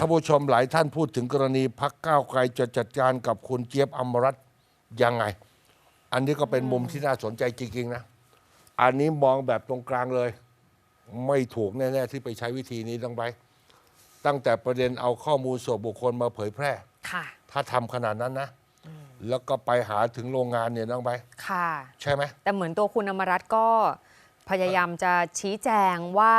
ท่านผู้ชมหลายท่านพูดถึงกรณีพักก้าวไกลจะจัดการกับคุณเจี๊ยบอมรัตน์ยังไง อันนี้ก็เป็นมุมที่น่าสนใจจริงๆนะ อันนี้มองแบบตรงกลางเลย ไม่ถูกแน่ๆที่ไปใช้วิธีนี้ต้องไป ตั้งแต่ประเด็นเอาข้อมูลส่วนบุคคลมาเผยแพร่ ค่ะ ถ้าทำขนาดนั้นนะ แล้วก็ไปหาถึงโรงงานเนี่ยน้องไป ค่ะ ใช่ไหม แต่เหมือนตัวคุณอมรัตน์ก็พยายามจะชี้แจงว่า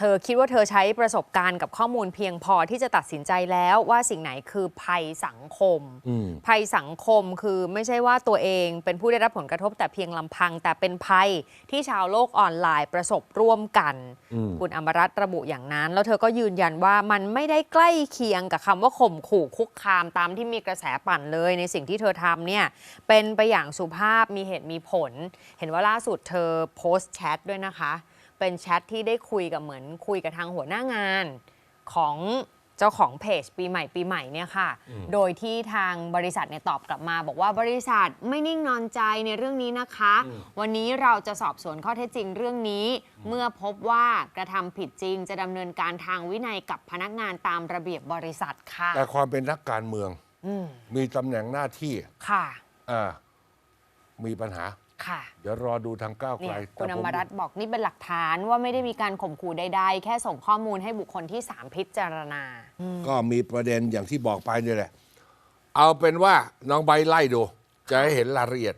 เธอคิดว่าเธอใช้ประสบการณ์กับข้อมูลเพียงพอที่จะตัดสินใจแล้วว่าสิ่งไหนคือภัยสังคมอืมภัยสังคมคือไม่ใช่ว่าตัวเองเป็นผู้ได้รับผลกระทบแต่เพียงลำพัง แต่เป็นภัยที่ชาวโลกออนไลน์ประสบร่วมกันอืมคุณอมรัตน์ระบุอย่างนั้น แล้วเธอก็ยืนยันว่ามันไม่ได้ใกล้เคียงกับคำว่าข่มขู่คุกคามตามที่มีกระแสปั่นเลย ในสิ่งที่เธอทำเนี่ยเป็นไปอย่างสุภาพมีเหตุมีผล เห็นว่าล่าสุดเธอโพสต์แชทด้วยนะคะ เป็นแชทที่ได้คุยกับเหมือนคุยกับทางหัวหน้างานของเจ้าของเพจปีใหม่ปีใหม่เนี่ยค่ะ โดยที่ทางบริษัทเนี่ยตอบกลับมา บอกว่าบริษัทไม่นิ่งนอนใจในเรื่องนี้นะคะ วันนี้เราจะสอบสวนข้อเท็จจริงเรื่องนี้ เมื่อพบว่ากระทำผิดจริง จะดำเนินการทางวินัยกับพนักงานตามระเบียบบริษัทค่ะ แต่ความเป็นนักการเมืองอืมมีตำแหน่งหน้าที่ค่ะอ่ามีปัญหา ค่ะเดี๋ยวรอดูทางก้าวไกเนี่ลยคุณแต่อผมมรัตน์บอกนี่เป็นหลักฐานว่าไม่ได้มีการข่มขู่ใดๆ แค่ส่งข้อมูลให้บุคคลที่ 3 พิจารณา ก็มีประเด็นอย่างที่บอกไปนี่แหละ เอาเป็นว่าน้องใบร์ทไล่ดู จะให้เห็นรายละเอียด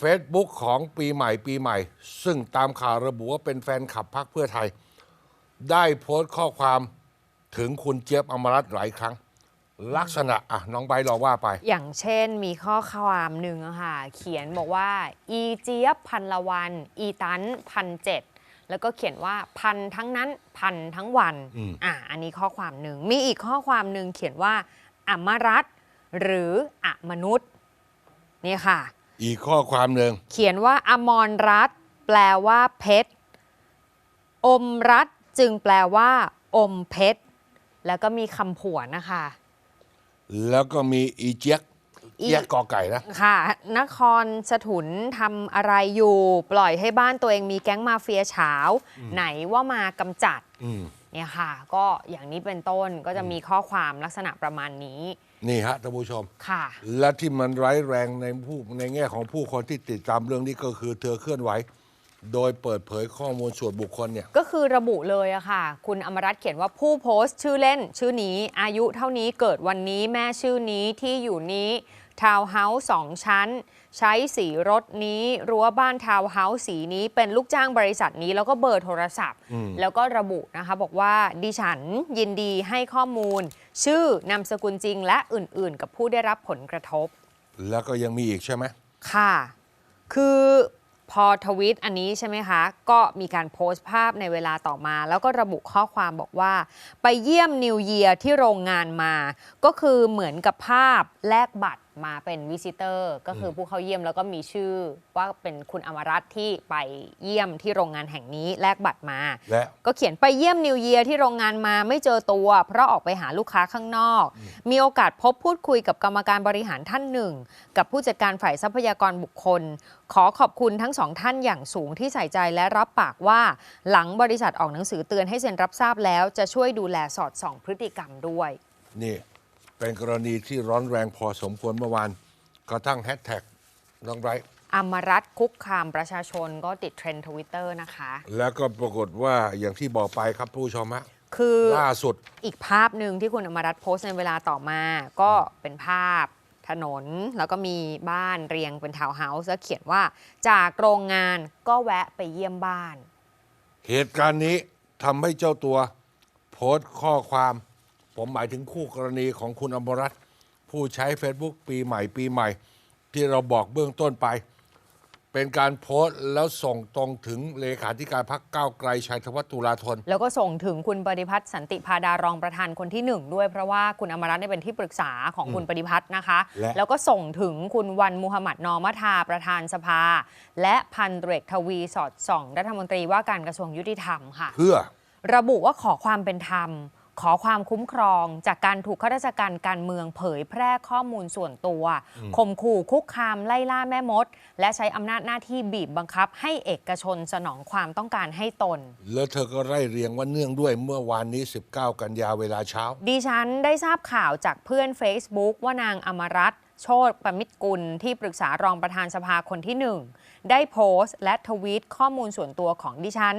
Facebook ของปีใหม่ปีใหม่ ซึ่งตามข่าวระบุว่าเป็นแฟนคลับพรรคเพื่อไทย ได้โพสต์ข้อความถึงคุณเจี๊ยบอมรัตน์หลายครั้ง ลักษณะอะน้องใบร์ทลองว่าไป อย่างเช่นมีข้อความหนึ่งอะค่ะเขียนบอกว่า อีเจี๊ยบพันละวัน อีตันพันเจ็ดแล้วก็เขียนว่าพันทั้งนั้นพันทั้งวันอืม อะอันนี้ข้อความหนึ่งมีอีกข้อความหนึ่งเขียนว่าอมรัตน์หรืออมนุษย์นี่ค่ะ อีกข้อความหนึ่งเขียนว่าอมรรัตน์แปลว่าเพชร อมรัตน์จึงแปลว่า อมเพชร แล้วก็มีคำผวนนะคะ แล้วก็มีอีเจี๊ยกอีเจี๊ยกกอไก่นะ ค่ะ นครสถุนทำอะไรอยู่ ปล่อยให้บ้านตัวเองมีแก๊งมาเฟียเฉาไหนว่ามากำจัดอืม เนี่ยค่ะ ก็อย่างนี้เป็นต้นก็จะมีข้อความลักษณะประมาณนี้นี่ฮะท่านผู้ชม ค่ะ และที่มันร้ายแรงในผู้ในแง่ของผู้คนที่ติดตามเรื่องนี้ก็คือเธอเคลื่อนไหว โดยเปิดเผยข้อมูลส่วนบุคคลเนี่ยก็คือระบุเลยอะค่ะ คุณอมรัตน์เขียนว่าผู้โพสต์ชื่อเล่น ชื่อนี้อายุเท่านี้เกิดวันนี้แม่ชื่อนี้ที่อยู่นี้ทาวน์เฮาส์สองชั้น ใช้สีรถนี้รั้วบ้านทาวน์เฮาส์สีนี้เป็นลูกจ้างบริษัทนี้ แล้วก็เบอร์โทรศัพท์อืมแล้วก็ระบุนะคะบอกว่าดิฉันยินดีให้ข้อมูล ชื่อนามสกุลจริงและอื่น ๆ กับผู้ได้รับผลกระทบ แล้วก็ยังมีอีกใช่ไหมค่ะ คือ พอทวิตอันนี้ใช่ไหมคะ ก็มีการโพสต์ภาพในเวลาต่อมา แล้วก็ระบุข้อความบอกว่า ไปเยี่ยมนิวเยียที่โรงงานมา ก็คือเหมือนกับภาพแลกบัตร มาเป็นวิสิเตอร์ก็คือผู้เข้าเยี่ยมแล้วก็มีชื่อว่าเป็นคุณอมรัตน์ที่ไปเยี่ยมที่โรงงานแห่งนี้แลกบัตรมา และ ก็เขียนไปเยี่ยมนิวเยียที่โรงงานมาไม่เจอตัว เพราะออกไปหาลูกค้าข้างนอก มีโอกาสพบพูดคุยกับกรรมการบริหารท่านหนึ่ง กับผู้จัดการฝ่ายทรัพยากรบุคคล ขอขอบคุณทั้งสองท่านอย่างสูงที่ใส่ใจและรับปากว่า หลังบริษัทออกหนังสือเตือนให้เซ็นรับทราบแล้วจะช่วยดูแลสอดส่องพฤติกรรมด้วย นี่ เป็นกรณีที่ร้อนแรงพอสมควรเมื่อวานกระทั่งแฮชแท็กน้องไบรท์อมรัตน์คุกคามประชาชนก็ติดเทรนด์ทวิตเตอร์นะคะ แล้วก็ปรากฏว่าอย่างที่บอกไปครับผู้ชมฮะคือล่าสุดอีกภาพหนึ่งที่คุณอมรัตน์โพสต์ในเวลาต่อมา ก็เป็นภาพถนน แล้วก็มีบ้านเรียงเป็นทาวน์เฮาส์แล้วเขียนว่าจากโรงงานก็แวะไปเยี่ยมบ้าน เหตุการณ์นี้ทำให้เจ้าตัว โพสต์ข้อความ ผมหมายถึงคู่กรณีของคุณอมรัตน์ผู้ใช้ Facebook ปีใหม่ปีใหม่ ที่เราบอกเบื้องต้นไป เป็นการโพสต์แล้วส่งตรงถึงเลขาธิการพักก้าวไกลชัยธวัฒน์ตุลาธน แล้วก็ส่งถึงคุณปฏิพัฒน์สันติพาดารองประธานคนที่หนึ่งด้วยเพราะว่าคุณอมรัตน์เนี่ยเป็นที่ปรึกษาของคุณปฏิพัฒน์นะคะ และ แล้วก็ส่งถึงคุณวันมุฮัมหมัดนอมัทาประธานสภา และพันตำรวจเอกทวีสอดส่อง รัฐมนตรีว่าการกระทรวงยุติธรรมค่ะ เพื่อ ระบุว่าขอความเป็นธรรม ขอความคุ้มครองจากการถูกข้าราชการการเมืองเผยแพร่ข้อมูลส่วนตัวข่มขู่คุกคามไล่ล่าแม่มด และใช้อำนาจหน้าที่บีบบังคับ ให้เอกชนสนองความต้องการให้ตน แล้วเธอก็ไล่เรียงว่าเนื่องด้วยเมื่อวานนี้ 19 กันยาเวลาเช้า ดิฉันได้ทราบข่าวจากเพื่อน Facebook ว่านางอมรัตน์โชตประมิตรกุลที่ปรึกษารองประธานสภาคนที่หนึ่งได้โพสต์ และทวีตข้อมูลส่วนตัวของดิฉัน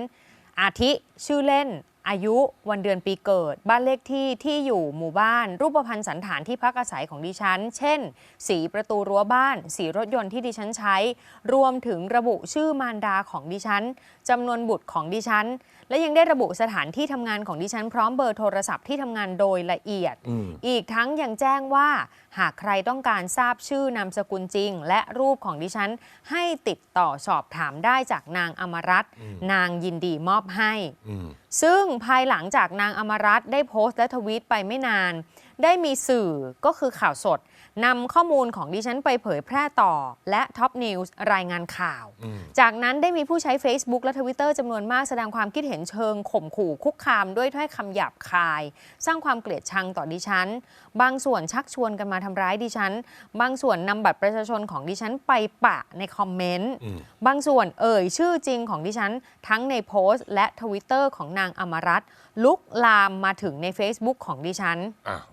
อาทิชื่อเล่น อายุวันเดือนปีเกิด บ้านเลขที่ที่อยู่หมู่บ้าน รูปพรรณสันฐานที่พักอาศัยของดิฉัน เช่น สีประตูรั้วบ้าน สีรถยนต์ที่ดิฉันใช้ รวมถึงระบุชื่อมารดาของดิฉันจำนวนบุตรของดิฉัน และยังได้ระบุสถานที่ทำงานของดิฉัน พร้อมเบอร์โทรศัพท์ที่ทำงานโดยละเอียดอืมอีกทั้งยังแจ้งว่า หากใครต้องการทราบชื่อนามสกุลจริง และรูปของดิฉัน ให้ติดต่อสอบถามได้จากนางอมรัตน์นางยินดีมอบให้อืมซึ่งภายหลังจากนางอมรัตน์ได้โพสต์และทวีตไปไม่นาน ได้มีสื่อก็คือข่าวสดนำข้อมูลของดิฉันไปเผยแพร่ต่อ และท็อปนิวส์รายงานข่าวอืมจากนั้นได้มีผู้ใช้ Facebook และ Twitter จำนวนมากแสดงความคิดเห็นเชิงข่มขู่คุกคามด้วยถ้อยคำหยาบคาย สร้างความเกลียดชังต่อดิฉัน บางส่วนชักชวนกันมาทำร้ายดิฉัน บางส่วนนำบัตรประชาชนของดิฉันไปปะในคอมเมนต์อืมบางส่วนเอ่ยชื่อจริงของดิฉัน ทั้งในโพสต์ และทวิตเตอร์ของนางอมรัตน์ลุกลามมาถึงใน Facebook ของดิฉันอ้าว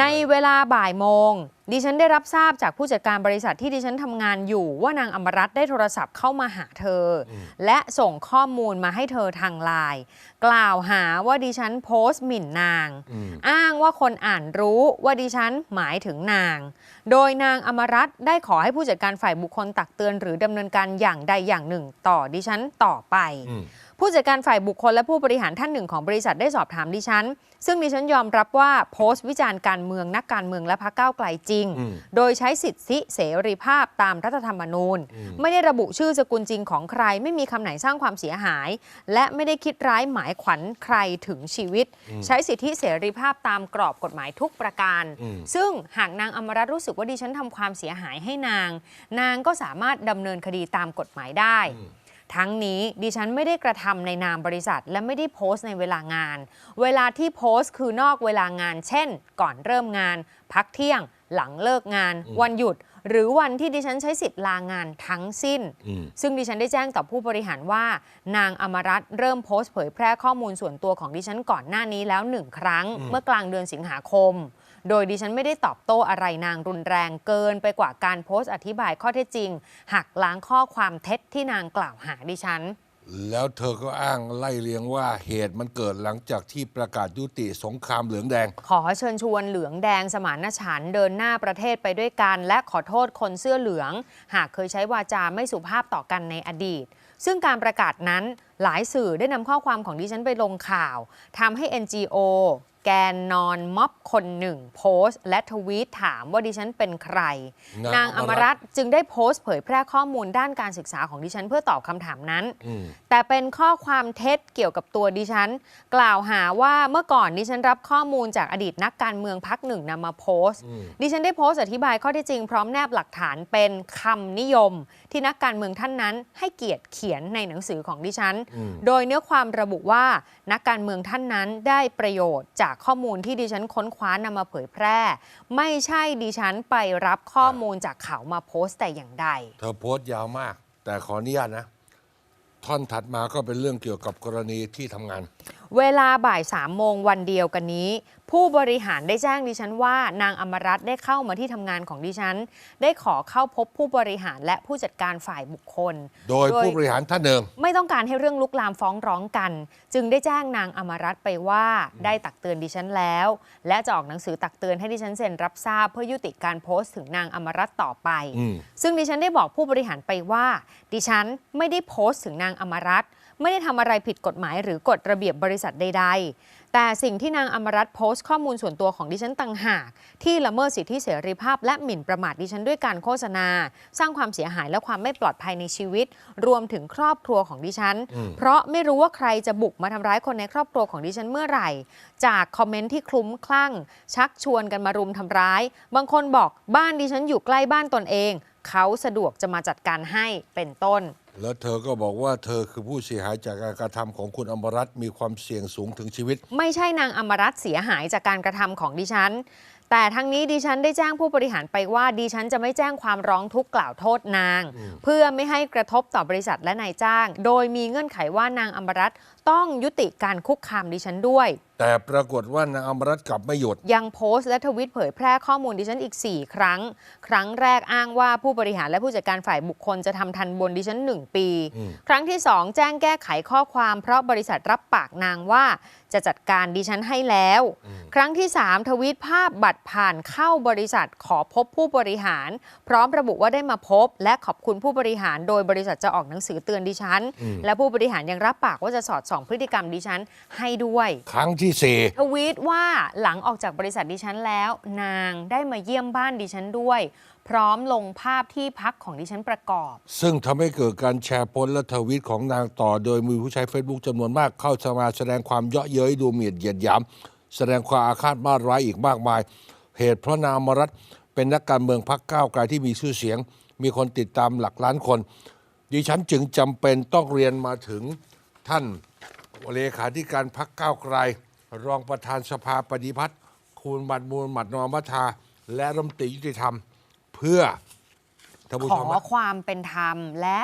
ในเวลาบ่ายโมง ดิฉันได้รับทราบจากผู้จัดการบริษัทที่ดิฉันทำงานอยู่ว่านางอมรัตน์ได้โทรศัพท์เข้ามาหาเธออและส่งข้อมูลมาให้เธอทางไลน์กล่าวหาว่าดิฉันโพสต์หมิ่นนางอืมอ้างว่าคนอ่านรู้ว่าดิฉันหมายถึงนาง โดยนางอมรัตน์ได้ขอให้ผู้จัดการฝ่ายบุคคลตักเตือน หรือดำเนินการอย่างใดอย่างหนึ่ง ต่อดิฉันต่อไปอืม ผู้จัดการฝ่ายบุคคลและผู้บริหารท่านหนึ่งของบริษัทได้สอบถามดิฉัน ซึ่งดิฉันยอมรับว่าโพสต์วิจารณ์การเมืองนักการเมืองและพรรคก้าวไกลจริงอืมโดยใช้สิทธิเสรีภาพตามรัฐธรรมนูญ ไม่ได้ระบุชื่อสกุลจริงของใคร ไม่มีคำไหนสร้างความเสียหาย และไม่ได้คิดร้ายหมายขวัญใครถึงชีวิต ใช้สิทธิเสรีภาพตามกรอบกฎหมายทุกประการอืมซึ่งหากนางอมรัตน์รู้สึกว่าดิฉันทำความเสียหายให้นาง นางก็สามารถดำเนินคดีตามกฎหมายได้ ทั้งนี้ดิฉันไม่ได้กระทำในนามบริษัท และไม่ได้โพสต์ในเวลางาน เวลาที่โพสต์คือนอกเวลางาน เช่น ก่อนเริ่มงาน พักเที่ยง หลังเลิกงาน วันหยุด หรือวันที่ดิฉันใช้สิทธิ์ลางานทั้งสิ้นอืมซึ่งดิฉันได้แจ้งต่อผู้บริหารว่า นางอมรัตน์เริ่มโพสต์เผยแพร่ข้อมูลส่วนตัวของดิฉันก่อนหน้านี้แล้วหนึ่งครั้ง เมื่อกลางเดือนสิงหาคม โดยดิฉันไม่ได้ตอบโต้อะไรนางรุนแรงเกินไปกว่าการโพสต์อธิบายข้อเท็จจริง หักล้างข้อความเท็จที่นางกล่าวหาดิฉัน แล้วเธอก็อ้างไล่เรียงว่าเหตุมันเกิดหลังจากที่ประกาศยุติสงครามเหลืองแดง ขอเชิญชวนเหลืองแดงสมานฉันท์เดินหน้าประเทศไปด้วยกัน และขอโทษคนเสื้อเหลือง หากเคยใช้วาจาไม่สุภาพต่อกันในอดีต ซึ่งการประกาศนั้นหลายสื่อได้นำข้อความของดิฉันไปลงข่าวทำให้ NGO แกนนอนม็อบ คนหนึ่งโพสต์ และทวีตถามว่าดิฉันเป็นใครนางนางอมรัตน์จึงได้โพสต์เผยแพร่ข้อมูลด้านการศึกษาของดิฉันเพื่อตอบคำถามนั้น อืม แต่เป็นข้อความเท็จเกี่ยวกับตัวดิฉัน กล่าวหาว่าเมื่อก่อนดิฉันรับข้อมูลจากอดีตนักการเมืองพักหนึ่งนำมาโพสต์ อืม ดิฉันได้โพสต์อธิบายข้อเที่จริงพร้อมแนบหลักฐานเป็นคำนิยม ที่นักการเมืองท่านนั้น ให้เกียรติเขียนในหนังสือของดิฉัน อืม โดยเนื้อความระบุว่านักการเมืองท่านนั้นได้ประโยชน์จากข้อมูลที่ดิฉันค้นคคว้านำมาเผยแพร่ ไม่ใช่ดิฉันไปรับข้อมูลจากเขามาโพสต์แต่อย่างใด เธอโพสต์ยาวมาก แต่ขออนุญาตนะ ท่อนถัดมาก็เป็นเรื่องเกี่ยวกับกรณีที่ทำงาน เวลาบ่ายสามโมงวันเดียวกันนี้ ผู้บริหารได้แจ้งดิฉันว่านางอมรัตน์ได้เข้ามาที่ทำงานของดิฉัน ได้ขอเข้าพบผู้บริหารและผู้จัดการฝ่ายบุคคล โดยผู้บริหารท่านเดิม ไม่ต้องการให้เรื่องลุกลามฟ้องร้องกัน จึงได้แจ้งนางอมรัตน์ไปว่าได้ตักเตือนดิฉันแล้ว และจะออกหนังสือตักเตือนให้ดิฉันเซ็นรับทราบเพื่อยุติการโพสต์ถึงนางอมรัตน์ต่อไปอืมซึ่งดิฉันได้บอกผู้บริหารไปว่า ดิฉันไม่ได้โพสต์ถึงนางอมรัตน์ไม่ได้ทำอะไรผิดกฎหมายหรือกฎระเบียบบริษัทใด ๆ แต่สิ่งที่นางอมรัตน์โพสต์ข้อมูลส่วนตัวของดิฉันต่างหาก ที่ละเมิดสิทธิเสรีภาพ และหมิ่นประมาทดิฉันด้วยการโฆษณา สร้างความเสียหายและความไม่ปลอดภัยในชีวิต รวมถึงครอบครัวของดิฉัน เพราะไม่รู้ว่าใครจะบุกมาทำร้ายคนในครอบครัวของดิฉันเมื่อไหร่ จากคอมเมนต์ที่คลุ้มคลั่ง ชักชวนกันมารุมทำร้าย บางคนบอกบ้านดิฉันอยู่ใกล้บ้านตนเอง เขาสะดวกจะมาจัดการให้เป็นต้น แล้วเธอก็บอกว่าเธอคือผู้เสียหายจากการกระทำของคุณอมรัตน์มีความเสี่ยงสูงถึงชีวิต ไม่ใช่นางอมรัตน์เสียหายจากการกระทำของดิฉัน แต่ทั้งนี้ดิฉันได้แจ้งผู้บริหารไปว่าดิฉันจะไม่แจ้งความร้องทุกข์กล่าวโทษนาง เพื่อไม่ให้กระทบต่อบริษัทและนายจ้าง โดยมีเงื่อนไขว่านางอมรัตน์ต้องยุติการคุกคามดิฉันด้วย แต่ปรากฏว่านางอมรัตน์กลับไม่หยุด ยังโพสต์และทวิตเผยแพร่ข้อมูลดิฉันอีก 4 ครั้ง ครั้งแรกอ้างว่าผู้บริหารและผู้จัดการฝ่ายบุคคลจะทำทันบนดิฉัน1 ปี ครั้งที่ 2 แจ้งแก้ไขข้อความเพราะบริษัทรับปากนางว่า จะจัดการดิฉันให้แล้ว ครั้งที่ 3 ทวิตภาพบัตรผ่านเข้าบริษัทขอพบผู้บริหาร พร้อมระบุว่าได้มาพบ และขอบคุณผู้บริหาร โดยบริษัทจะออกหนังสือเตือนดิฉัน และผู้บริหารยังรับปากว่าจะสอดส่องพฤติกรรมดิฉันให้ด้วย ครั้งที่สี่ทวีตว่าหลังออกจากบริษัทดิฉันแล้ว นางได้มาเยี่ยมบ้านดิฉันด้วย พร้อมลงภาพที่พักของดิฉันประกอบ ซึ่งทำให้เกิดการแชร์โพสต์และทวีตของนางต่อ โดยมีผู้ใช้ Facebook จำนวนมากเข้ามาแสดงความเยาะเย้ยดูหมิ่นเหยียดหยาม แสดงความอาฆาตมาร้ายอีกมากมาย เหตุเพราะนางมรัตเป็นนักการเมืองพรรคก้าวไกลที่มีชื่อเสียง มีคนติดตามหลักล้านคน ดิฉันจึงจำเป็นต้องเรียนมาถึงท่านเลขาธิการพรรคก้าวไกล รองประธานสภาปฏิพัฒน์คุณบัตรมูลหมัดนอมมัทาและรัฐมนตรียุติธรรม เพื่อท่านผู้ขชอครับ ความเป็นธรรมและ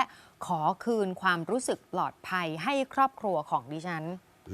ขอคืนความรู้สึกปลอดภัยให้ครอบครัวของดิฉัน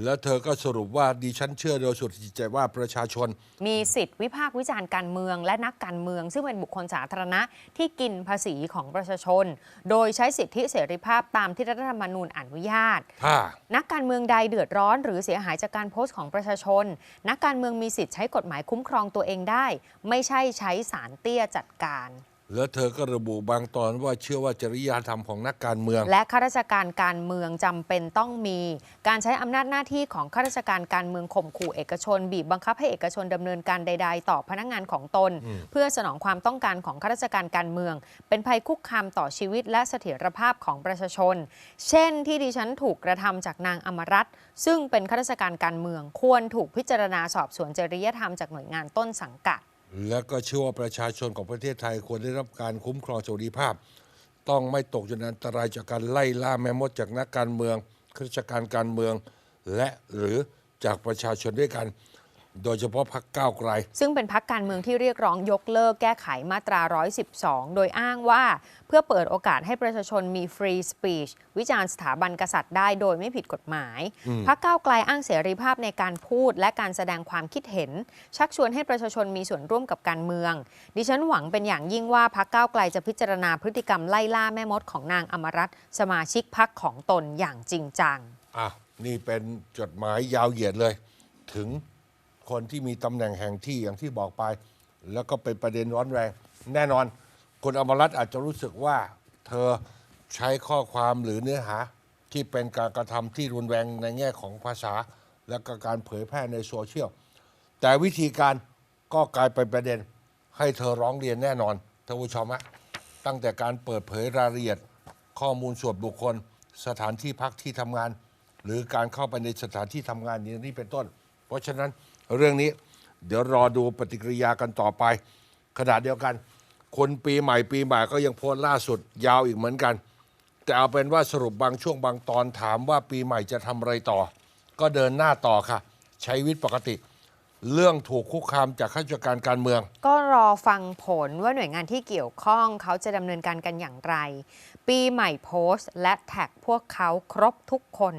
แล้วเธอก็สรุปว่าดิฉันเชื่อโดยสุดจิตใจว่าประชาชน มีสิทธิ์วิพากษ์วิจารณ์การเมือง และนักการเมือง ซึ่งเป็นบุคคลสาธารณะที่กินภาษีของประชาชน โดยใช้สิทธิเสรีภาพตามที่รัฐธรรมนูญอนุญาต ถ้า นักการเมืองใดเดือดร้อน หรือเสียหายจากการโพสต์ของประชาชน นักการเมืองมีสิทธิ์ใช้กฎหมายคุ้มครองตัวเองได้ ไม่ใช่ใช้สารเตี้ยจัดการ แล้วเธอก็ระบุบางตอนว่าเชื่อว่าจริยธรรมของนักการเมือง และข้าราชการการเมืองจำเป็นต้องมี การใช้อำนาจหน้าที่ของข้าราชการการเมืองข่มขู่เอกชน บีบบังคับให้เอกชนดำเนินการใด ๆ ต่อพนักงานของตน เพื่อสนองความต้องการของข้าราชการการเมือง เป็นภัยคุกคามต่อชีวิตและเสถียรภาพของประชาชน เช่นที่ดิฉันถูกกระทำจากนางอมรัตน์ซึ่งเป็นข้าราชการการเมือง ควรถูกพิจารณาสอบสวนจริยธรรมจากหน่วยงานต้นสังกัด และก็เชื่อว่าประชาชนของประเทศไทยควรได้รับการคุ้มครองสวัสดิภาพ ต้องไม่ตกอยู่ในอันตรายจากการไล่ล่าแม่มดจากนักการเมืองข้าราชการการเมือง และหรือจากประชาชนด้วยกัน โดยเฉพาะพรรคก้าวไกล ซึ่งเป็นพักการเมืองที่เรียกร้องยกเลิกแก้ไขมาตรา 112 โดยอ้างว่าเพื่อเปิดโอกาสให้ประชาชนมีฟรีสปีชวิจารณ์สถาบันกษัตริย์ได้โดยไม่ผิดกฎหมาย พักก้าวไกลอ้างเสรีภาพในการพูดและการแสดงความคิดเห็น ชักชวนให้ประชาชนมีส่วนร่วมกับการเมือง ดิฉันหวังเป็นอย่างยิ่งว่าพักก้าวไกลจะพิจารณาพฤติกรรมไล่ล่าแม่มดของนางอมรัตน์สมาชิกพักของตนอย่างจริงจังอะนี่เป็นจดหมายยาวเหยียดเลย ถึง คนที่มีตำแหน่งแห่งที่อย่างที่บอกไป แล้วก็เป็นประเด็นร้อนแรง แน่นอน คุณอมรัตน์อาจจะรู้สึกว่า เธอใช้ข้อความหรือเนื้อหา ที่เป็นการกระทำที่รุนแรงในแง่ของภาษา และก็การเผยแพร่ในโซเชียลแต่วิธีการก็กลายเป็นประเด็น ให้เธอร้องเรียนแน่นอนท่านผู้ชมฮะตั้งแต่การเปิดเผยรายละเอียด ข้อมูลส่วนบุคคล สถานที่พักที่ทำงาน หรือการเข้าไปในสถานที่ทำงานนี้เป็นต้น เพราะฉะนั้น เรื่องนี้ เดี๋ยวรอดูปฏิกิริยากันต่อไป ขณะเดียวกัน คนปีใหม่ปีใหม่ก็ยังโพสล่าสุดยาวอีกเหมือนกัน แต่เอาเป็นว่าสรุปบางช่วงบางตอนถามว่าปีใหม่จะทำอะไรต่อ ก็เดินหน้าต่อค่ะ ใช้วิตปกติ เรื่องถูกคุกคามจากข้าราชการการเมือง ก็รอฟังผลว่าหน่วยงานที่เกี่ยวข้องเขาจะดำเนินการกันอย่างไร ปีใหม่โพสต์ และแท็กพวกเขาครบทุกคน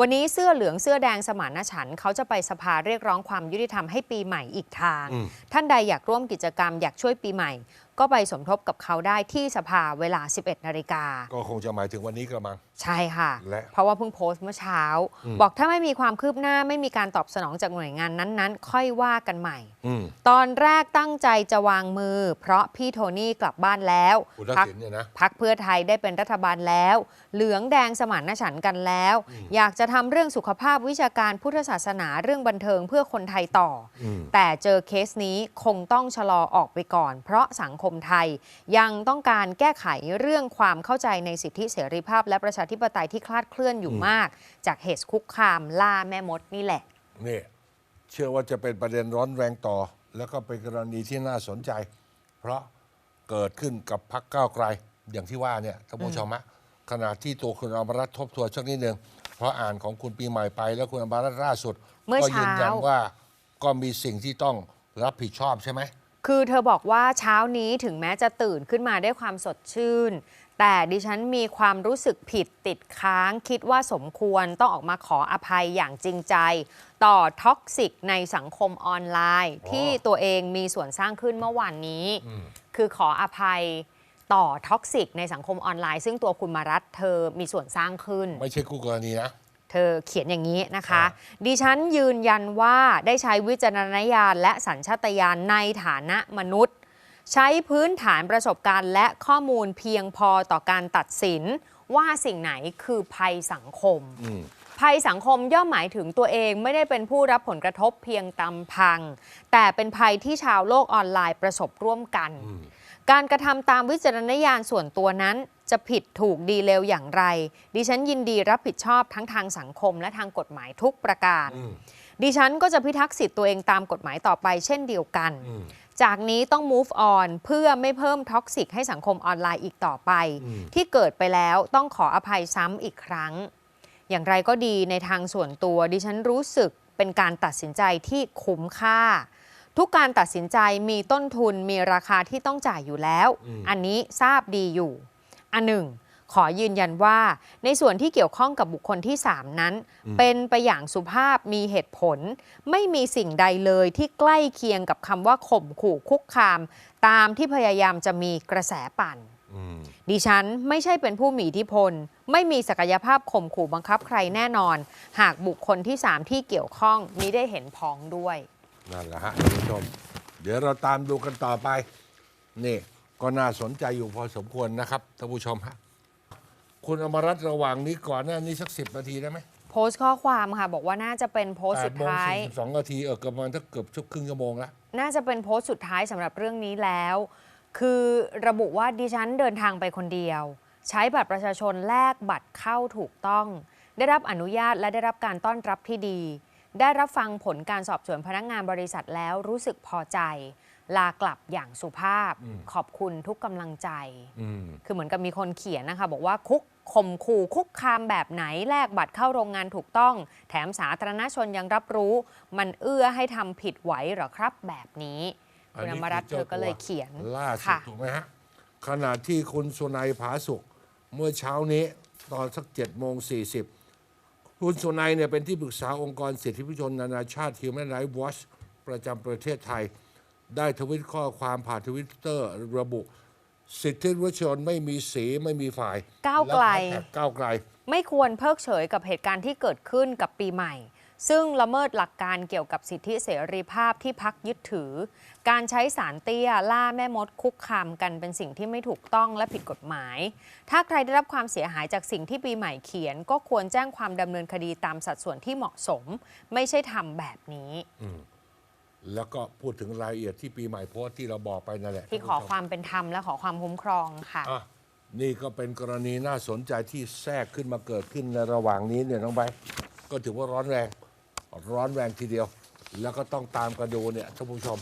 วันนี้เสื้อเหลืองเสื้อแดงสมานฉันท์เขาจะไปสภาเรียกร้องความยุติธรรมให้ปีใหม่อีกทาง ท่านใดอยากร่วมกิจกรรมอยากช่วยปีใหม่ก็ไปสมทบกับเขาได้ที่สภาเวลา 11 นาฬิกา ก็คงจะหมายถึงวันนี้กระมัง ใช่ค่ะ และเพราะว่าเพิ่งโพสต์เมื่อเช้า บอกถ้าไม่มีความคืบหน้าไม่มีการตอบสนองจากหน่วยงานนั้นๆ ค่อยว่ากันใหม่อืมตอนแรกตั้งใจจะวางมือ เพราะพี่โทนี่กลับบ้านแล้วคุณทักพักษิณเนี่ยนะพักเพื่อไทยได้เป็นรัฐบาลแล้ว เหลืองแดงสมานฉันท์กันแล้ว อยากจะทำเรื่องสุขภาพวิชาการพุทธศาสนาเรื่องบันเทิงเพื่อคนไทยต่ออมแต่เจอเคสนี้คงต้องชะลอออกไปก่อน เพราะสังคมไทย ยังต้องการแก้ไขเรื่องความเข้าใจในสิทธิเสรีภาพ และประชาธิปไตยที่คลาดเคลื่อนอยู่มาก จากเหตุคุกคามล่าแม่มดนี่แหละนี่เชื่อว่าจะเป็นประเด็นร้อนแรงต่อ แล้วก็เป็นกรณีที่น่าสนใจ เพราะเกิดขึ้นกับพักก้าวไกล อย่างที่ว่าเนี่ยท่านผู้ชมฮะขณะที่ตัวคุณอมรรัตน์ทบทวนสักนิดหนึ่งเพราะอ่านของคุณปีใหม่ไป แล้วคุณอมรรัตน์ล่าสุดเมื่อก็ยืนยันเช้าว่าก็มีสิ่งที่ต้องรับผิดชอบใช่ไหม คือเธอบอกว่าเช้านี้ถึงแม้จะตื่นขึ้นมาด้วยความสดชื่น แต่ดิฉันมีความรู้สึกผิดติดค้าง คิดว่าสมควรต้องออกมาขออภัยอย่างจริงใจ ต่อท็อกซิกในสังคมออนไลน์อ๋อที่ตัวเองมีส่วนสร้างขึ้นเมื่อวานนี้ คือขออภัยต่อท็อกซิกในสังคมออนไลน์ ซึ่งตัวคุณมารัตเธอมีส่วนสร้างขึ้น ไม่ใช่คู่กรณีนะ เธอเขียนอย่างนี้นะคะอ่ดิฉันยืนยันว่าได้ใช้วิจารณญาณและสัญชาตญาณในฐานะมนุษย์ ใช้พื้นฐานประสบการณ์และข้อมูลเพียงพอต่อการตัดสิน ว่าสิ่งไหนคือภัยสังคมอืมภัยสังคมย่อมหมายถึงตัวเองไม่ได้เป็นผู้รับผลกระทบเพียงตำพัง แต่เป็นภัยที่ชาวโลกออนไลน์ประสบร่วมกัน การกระทำตามวิจารณญาณส่วนตัวนั้น จะผิดถูกดีเลวอย่างไร ดิฉันยินดีรับผิดชอบทั้งทางสังคมและทางกฎหมายทุกประการอืมดิฉันก็จะพิทักษ์สิทธิ์ตัวเองตามกฎหมายต่อไปเช่นเดียวกันอืมจากนี้ต้อง move on เพื่อไม่เพิ่มท็อกซิกให้สังคมออนไลน์อีกต่อไปอืมที่เกิดไปแล้วต้องขออภัยซ้ำอีกครั้ง อย่างไรก็ดีในทางส่วนตัว ดิฉันรู้สึกเป็นการตัดสินใจที่คุ้มค่าทุกการตัดสินใจมีต้นทุนมีราคาที่ต้องจ่ายอยู่แล้ว อันนี้ทราบดีอยู่ อันหนึ่ง ขอยืนยันว่า ในส่วนที่เกี่ยวข้องกับบุคคลที่ 3 นั้น เป็นไปอย่างสุภาพมีเหตุผล ไม่มีสิ่งใดเลยที่ใกล้เคียงกับคำว่าข่มขู่คุกคาม ตามที่พยายามจะมีกระแสปั่นอืมดิฉันไม่ใช่เป็นผู้มีอิทธิพล ไม่มีศักยภาพข่มขู่บังคับใครแน่นอน หากบุคคลที่ 3 ที่เกี่ยวข้องมิได้เห็นพ้องด้วย นั่นแหละฮะท่านผู้ชม เดี๋ยวเราตามดูกันต่อไป นี่ ก็น่าสนใจอยู่พอสมควรนะครับท่านผู้ชมฮะคุณอมรัตน์ระหว่างนี้ก่อนหน้านี้สักสิบนาทีได้ไหมโพสต์ข้อความค่ะ บอกว่าน่าจะเป็นโพสต์แปสุดดโมงท้ายสี่สิบสองนาทีเออประมาณถ้าเกือบชั่วครึ่งชั่วโมงแล้วน่าจะเป็นโพสต์สุดท้ายสำหรับเรื่องนี้แล้ว คือระบุว่าดิฉันเดินทางไปคนเดียว ใช้บัตรประชาชนแลกบัตรเข้าถูกต้อง ได้รับอนุญาตและได้รับการต้อนรับที่ดี ได้รับฟังผลการสอบสวนพนักงานบริษัทแล้วรู้สึกพอใจ ลากลับอย่างสุภาพ ขอบคุณทุกกำลังใจอืมคือเหมือนกับมีคนเขียนนะคะ บอกว่าคุกข่มขู่คุกคามแบบไหนแลกบัตรเข้าโรงงานถูกต้อง แถมสาธารณชนยังรับรู้ มันเอื้อให้ทำผิดไหวเหรอครับแบบนี้คุณอมรัตน์เธอก็เลยเขียนล่าสุดค่ะถูกไหมฮะขณะที่คุณสุนัยผาสุกเมื่อเช้านี้ตอนสักเจ็ดโมงสี่สิบคุณสุนัยเนี่ยเป็นที่ปรึกษาองค์กรสิทธิมนุษยชนนานาชาติ Human Rights Watch ประจำประเทศไทย ได้ทวิตข้อความผ่านทวิตเตอร์ระบุ สิทธิมนุษยชนไม่มีสีไม่มีฝ่ายก้าวไกล แฮชแท็ก้าวไกล ไม่ควรเพิกเฉยกับเหตุการณ์ที่เกิดขึ้นกับปีใหม่ ซึ่งละเมิดหลักการเกี่ยวกับสิทธิเสรีภาพที่พักยึดถือ การใช้สารเตี้ยล่าแม่มดคุกคามกันเป็นสิ่งที่ไม่ถูกต้องและผิดกฎหมาย ถ้าใครได้รับความเสียหายจากสิ่งที่ปีใหม่เขียน ก็ควรแจ้งความดำเนินคดีตามสัดส่วนที่เหมาะสม ไม่ใช่ทำแบบนี้ แล้วก็พูดถึงรายละเอียดที่ปีใหม่โพสต์ที่เราบอกไปนั่นแหละที่ขอความเป็นธรรมและขอความคุ้มครองค่ะ อะนี่ก็เป็นกรณีน่าสนใจที่แทรกขึ้นมาเกิดขึ้นในระหว่างนี้เนี่ยน้องใบร์ทก็ถือว่าร้อนแรง ร้อนแรงทีเดียว แล้วก็ต้องตามกันดูเนี่ยท่านผู้ชม